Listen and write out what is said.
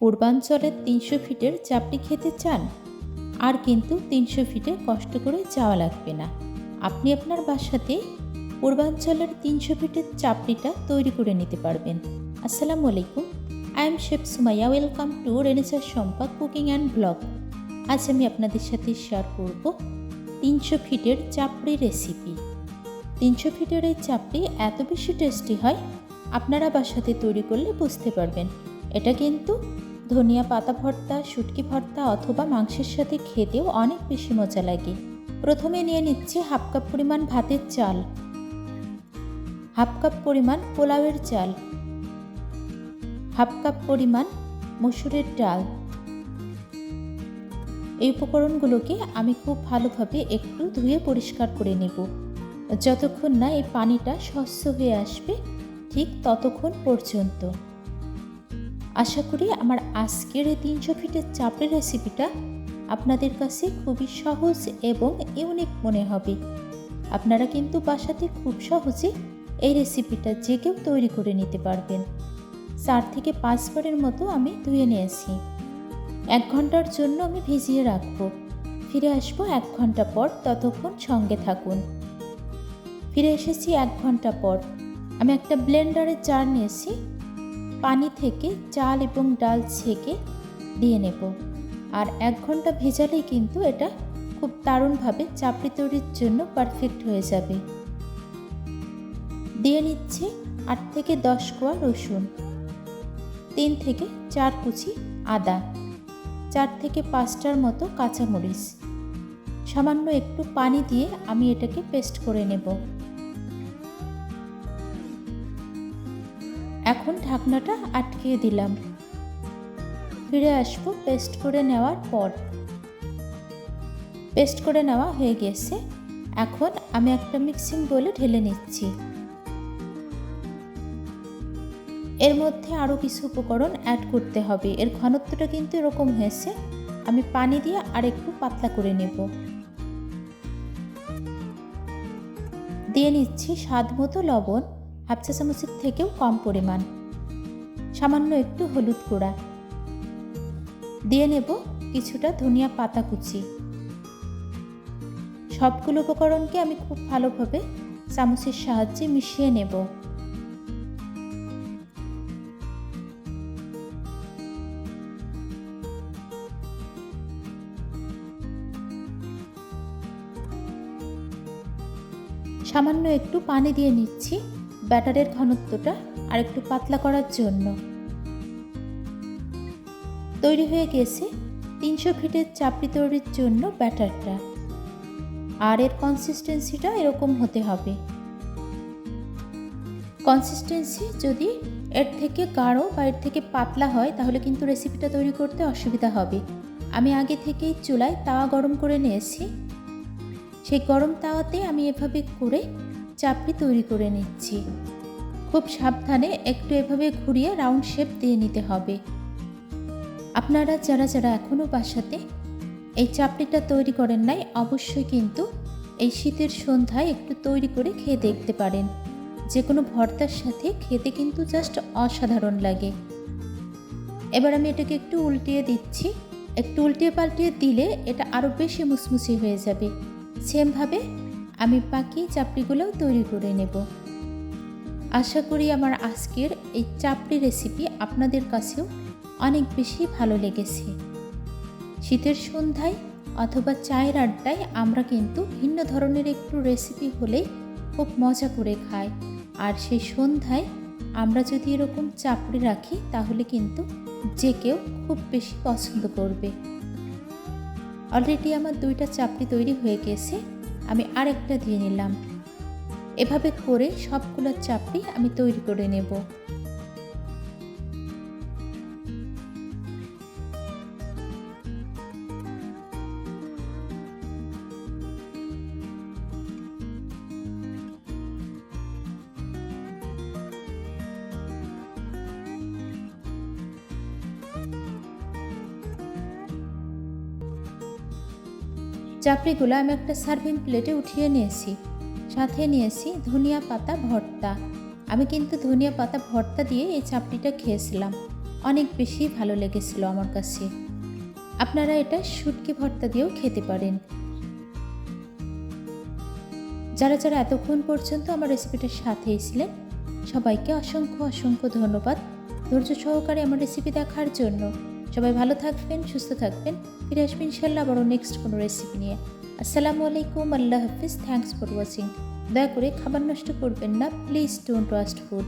পূর্বাঞ্চলের তিনশো ফিটের চাপড়ি খেতে চান? আর কিন্তু তিনশো ফিটে কষ্ট করে যাওয়া লাগবে না। আপনি আপনার বাসাতে পূর্বাঞ্চলের তিনশো ফিটের চাপড়িটা তৈরি করে নিতে পারবেন। আসসালামু আলাইকুম। I am chef Sumaiya. Welcome to রেনেসার সম্পা কুকিং অ্যান্ড ব্লগ। আজ আমি আপনাদের সাথে শেয়ার করব তিনশো ফিটের চাপড়ি রেসিপি। তিনশো ফিটের এই চাপড়ি এত বেশি টেস্টি হয়, আপনারা বাসাতে তৈরি করলে বুঝতে পারবেন। এটা কিন্তু ধনিয়া পাতা ভর্তা, শুটকি ভর্তা অথবা মাংসের সাথে খেতেও অনেক বেশি মজা লাগে। প্রথমে নিয়ে নিচ্ছি হাফ কাপ পরিমাণ ভাতের চাল। হাফ কাপ পরিমাণ পোলাওয়ের চাল। হাফ কাপ পরিমাণ মসুরের ডাল। এই উপকরণগুলোকে আমি খুব ভালোভাবে একটু ধুয়ে পরিষ্কার করে নেব। যতক্ষণ না এই পানিটা স্বচ্ছ হয়ে আসবে, ঠিক ততক্ষণ পর্যন্ত। আশা করি আমার আজকের এই তিনশো ফিটের চাপড়ি রেসিপিটা আপনাদের কাছে খুবই সহজ এবং ইউনিক মনে হবে। আপনারা কিন্তু বাসাতে খুব সহজে এই রেসিপিটা যে কেউ তৈরি করে নিতে পারবেন। চার থেকে পাঁচবারের মতো আমি ধুয়ে নিয়েছি। এক ঘণ্টার জন্য আমি ভিজিয়ে রাখব। ফিরে আসব এক ঘণ্টা পর ততক্ষণ সঙ্গে থাকুন। ফিরে এসেছি এক ঘণ্টা পর। আমি একটা ব্লেন্ডারের জার নিয়েছি। পানি থেকে চাল এবং ডাল ছেঁকে দিয়ে নেব। আর এক ঘণ্টা ভেজালেই কিন্তু এটা খুব দারুণভাবে চাপড়ি তৈরির জন্য পারফেক্ট হয়ে যাবে। দিয়ে নিচ্ছে আট থেকে দশ কোয়া রসুন, তিন থেকে চার কুচি আদা, চার থেকে পাঁচটার মতো কাঁচামরিচ। সামান্য একটু পানি দিয়ে আমি এটাকে পেস্ট করে নেব। এখন ঢাকনাটা আটকিয়ে দিলাম। ফিরে আসব পেস্ট করে নেওয়ার পর। পেস্ট করে নেওয়া হয়ে গেছে। এখন আমি একটা মিক্সিং বলে ঢেলে নিচ্ছি। এর মধ্যে আরও কিছু উপকরণ অ্যাড করতে হবে। এর ঘনত্বটা কিন্তু এরকম হয়েছে। আমি পানি দিয়ে আর একটু পাতলা করে নেব। দিয়ে নিচ্ছি স্বাদ মতো লবণ। হাফ চা চামচের থেকেও কম পরিমাণ। সামান্য একটু হলুদ গুঁড়া। দিয়ে নেব কিছুটা ধনিয়া পাতা কুচি। সবগুলো উপকরণকে আমি খুব ভালোভাবে চামচের সাহায্যে মিশিয়ে নেব। সামান্য একটু পানি দিয়ে নিচ্ছি। ব্যাটারের ঘনত্বটা আর একটু পাতলা করার জন্য। তৈরি হয়ে গেছে তিনশো ফিটের চাপড়ি তৈরির জন্য ব্যাটারটা। আর এর কনসিস্টেন্সিটা এরকম হতে হবে। কনসিস্টেন্সি যদি এর থেকে গাঢ় বা এর থেকে পাতলা হয়, তাহলে কিন্তু রেসিপিটা তৈরি করতে অসুবিধা হবে। আমি আগে থেকেই চুলায় তাওয়া গরম করে নিয়েছি। সেই গরম তাওয়াতে আমি এভাবে করে চাপড়ি তৈরি করে নিচ্ছি। খুব সাবধানে একটু এভাবে ঘুরিয়ে রাউন্ড শেপ দিয়ে নিতে হবে। আপনারা যারা যারা এখনও বাসাতে এই চাপড়িটা তৈরি করেন নাই, অবশ্যই কিন্তু এই শীতের সন্ধ্যায় একটু তৈরি করে খেয়ে দেখতে পারেন। যে কোনো ভর্তার সাথে খেতে কিন্তু জাস্ট অসাধারণ লাগে। এবার আমি এটাকে একটু উল্টিয়ে দিচ্ছি। একটু উল্টিয়ে পাল্টিয়ে দিলে এটা আরও বেশি মুসমুসি হয়ে যাবে। সেমভাবে আমি বাকি চাপড়িগুলোও তৈরি করে নেব। আশা করি আমার আজকের এই চাপড়ি রেসিপি আপনাদের কাছেও অনেক বেশি ভালো লেগেছে। শীতের সন্ধ্যায় অথবা চায়ের আড্ডায় আমরা কিন্তু ভিন্ন ধরনের একটু রেসিপি হলেই খুব মজা করে খাই। আর সেই সন্ধ্যায় আমরা যদি এরকম চাপড়ি রাখি, তাহলে কিন্তু যে কেউ খুব বেশি পছন্দ করবে। অলরেডি আমার দুইটা চাপড়ি তৈরি হয়ে গেছে। আমি আরেকটা দিয়ে নিলাম। এভাবে করে সবগুলো চাপড়ি আমি তৈরি করে নেব। চাপড়িগুলো আমি একটা সার্ভিং প্লেটে উঠিয়ে নিয়েছি। সাথে নিয়েছি ধনিয়া পাতা, ভর্তা। আমি কিন্তু ধনিয়া পাতা, ভর্তা দিয়ে এই চাপড়িটা খেয়েছিলাম। অনেক বেশি ভালো লেগেছিল আমার কাছে। আপনারা এটা শুটকি ভর্তা দিয়েও খেতে পারেন। যারা যারা এতক্ষণ পর্যন্ত আমার রেসিপিটার সাথেই ছিলেন, সবাইকে অসংখ্য অসংখ্য ধন্যবাদ। ধৈর্য সহকারে আমার রেসিপি দেখার জন্য। সবাই ভালো থাকবেন, সুস্থ থাকবেন। ফিরে আসবেন ইনশাল্লাহ আবারও নেক্সট কোনো রেসিপি নিয়ে। আসসালামু আলাইকুম, আল্লাহ হাফিজ থ্যাংকস ফর ওয়াচিং দয়া করে খাবার নষ্ট করবেন না প্লিজ ডোন্ট ওয়াস্ট ফুড